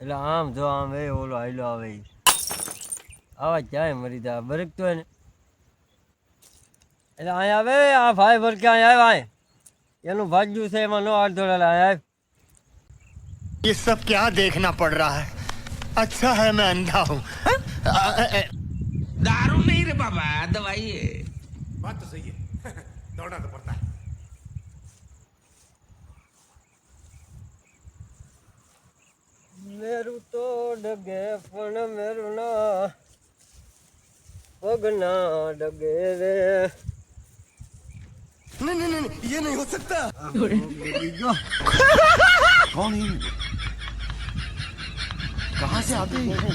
એટલે આમ જો આમ એ ઓલો હાઈલો આવે ઈ. આવા ક્યાંય મરી જાય બરેક તો એને એટલે અહીંયા આવે આ ભાઈ ભર ક્યાં આવ્યા અહીં એનું ભાગ્યું છે એમાં નો હાથ ધોડેલા અહીંયા આવ. ये सब क्या देखना पड़ रहा है अच्छा है मैं अंधा हूँ दारू नहीं रे बाबा दवाई है बात तो सही है दौड़ना तो पड़ता है મેરું તો ડગે પણ મેરું ના પગ ના ડગે રે नहीं नहीं नहीं ये नहीं हो सकता कौन है कहाँ से आते हैं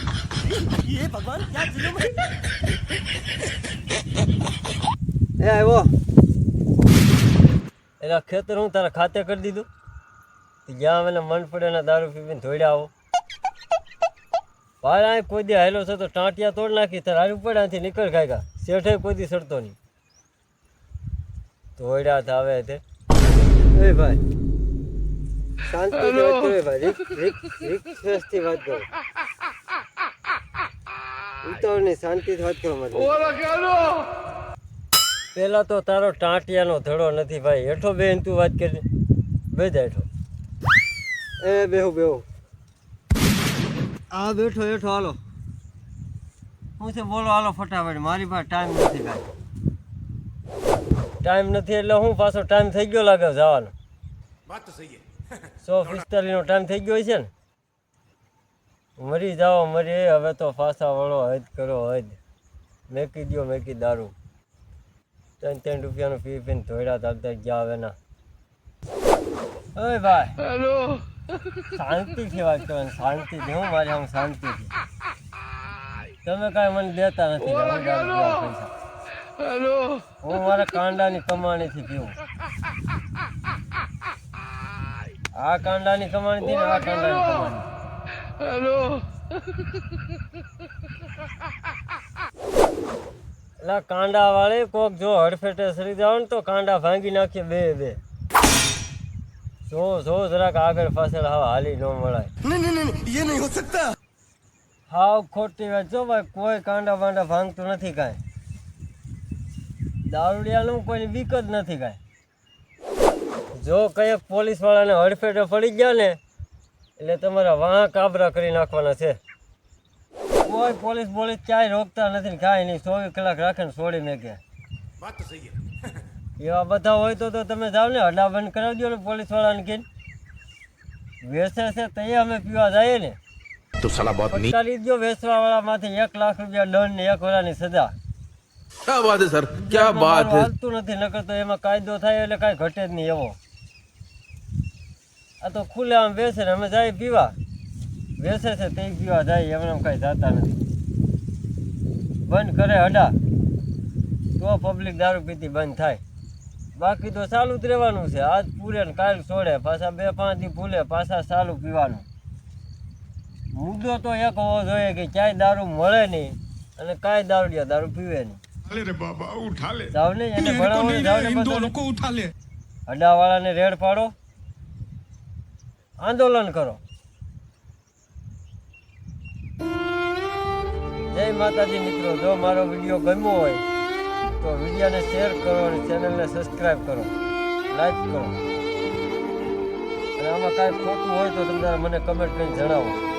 ये भगवान क्या जुलूम है એ આવ્યો એના ખેતર હું તારા ખાતે કરી દીધું જ્યાં મને મન પડે ને દારૂ પીવીને ધોડ્યા આવો ભાઈ આ કોઈ દી હાલો છે તો ટાંટિયા તોડ નાખી તાર હાલ પડે આથી નીકળ ખાયગા શેઠે કોઈ દી સડતો નહીં. તોડ્યા આવે તે. એ ભાઈ. શાંતિથી વાત કરો ભાઈ. રીક રીક રીક સ્પેસથી વાત કરો. ઉતાવળની શાંતિથી વાત કરો મારે પેલા તો તારો ટાંટિયાનો ધડો નથી ભાઈ. હેઠો બેન તું વાત કરી. બે જા હેઠો. એ બેહુ બેહુ. આ બેઠો બેઠો હાલો. હું છે બોલો હાલો ફટાફટ. મારી પાસે ટાઈમ નથી ભાઈ. ટાઈમ નથી એટલે હું પાછો ટાઈમ થઈ ગયો લાગે જવાનો. વાત તો થઈ સો પિસ્તાલીસનો ટાઈમ થઈ ગયો છે ને? મરી જાઓ મરી. હવે તો ફાસા વળો હદ કરો હદ. મેકી દો મેકી દારૂ. ત્રણ ત્રણ રૂપિયાનું પી પીને ધોયડા ચાલતા ગયા હવે ના. ભાઈ. હેલો શાંતિથી વાત કરવાની શાંતિથી. હું મારી આમ શાંતિથી. તમે કાંઈ મને દેતા નથી હું પૈસા. મારા કાંડાની કમાણીથી પીવું. આ કાંડાની કમાણી થી ને આ કાંડાની કમાણી. એટલે કાંડા વાળી કોક જો હડફેટે સરી જાવ ને તો કાંડા ભાંગી નાખીએ બે બે. જો જો જરાક આગળ પાછળ હાવ હાલી ન મળાય નહીં નહીં નહીં એ નહીં હો સકતા હાવ ખોટી વાત. જો ભાઈ કોઈ કાંડા વાંડા ભાંગતું નથી કાંઈ. દારૂડિયાનું કોઈની બીક જ નથી કાંઈ. જો કંઈક પોલીસવાળાને હડફેટે પડી ગયા ને એટલે તમારા વાહ કાબરા કરી નાખવાના છે. કોઈ પોલીસ પોલીસ ક્યાંય રોકતા નથી કાંઈ નહીં. ચોવીસ કલાક રાખીને છોડી ને કે. વાત તો સહી એવા બધા હોય તો તમે જાઓ ને હડા બંધ કરાવી દો ને પોલીસવાળા ને કે વેસે છે તો અમે પીવા જઈએ ને. તો સલાહ બાત નહીં કરી દો વેચવાવાળામાંથી એક લાખ રૂપિયા દંડ ને એક વાળાની સજા. ક્યા વાત છે સર? ક્યા વાત છે? હાલતું નથી નકર તો એમાં કાયદો થાય એટલે કાંઈ ઘટે જ નહીં એવો. આ તો ખુલ્લે આમ બેસે ને અમે જાય પીવા. બેસે છે તે પીવા જાય એમને કાંઈ જાતા નથી. બંધ કરે હડા તો પબ્લિક દારૂ પીતી બંધ થાય. બાકી તો ચાલુ જ રહેવાનું છે. આજ પૂરે ને કાલ છોડે પાછા બે પાંચ દી ભૂલે પાછા ચાલુ પીવાનું. મુદ્દો તો એક હોવો જોઈએ કે ક્યાંય દારૂ મળે નહીં અને કાંઈ દારૂડિયા દારૂ પીવે નહીં. રેડ પાડો. આંદોલન કરો. જય માતાજી મિત્રો. જો મારો વીડિયો ગમ્યો હોય તો વિડીયોને શેર કરો અને ચેનલને સબસ્ક્રાઈબ કરો. લાઈક કરો. અને આમાં કાંઈ ખોટું હોય તો તમે મને કમેન્ટ કરીને જણાવો.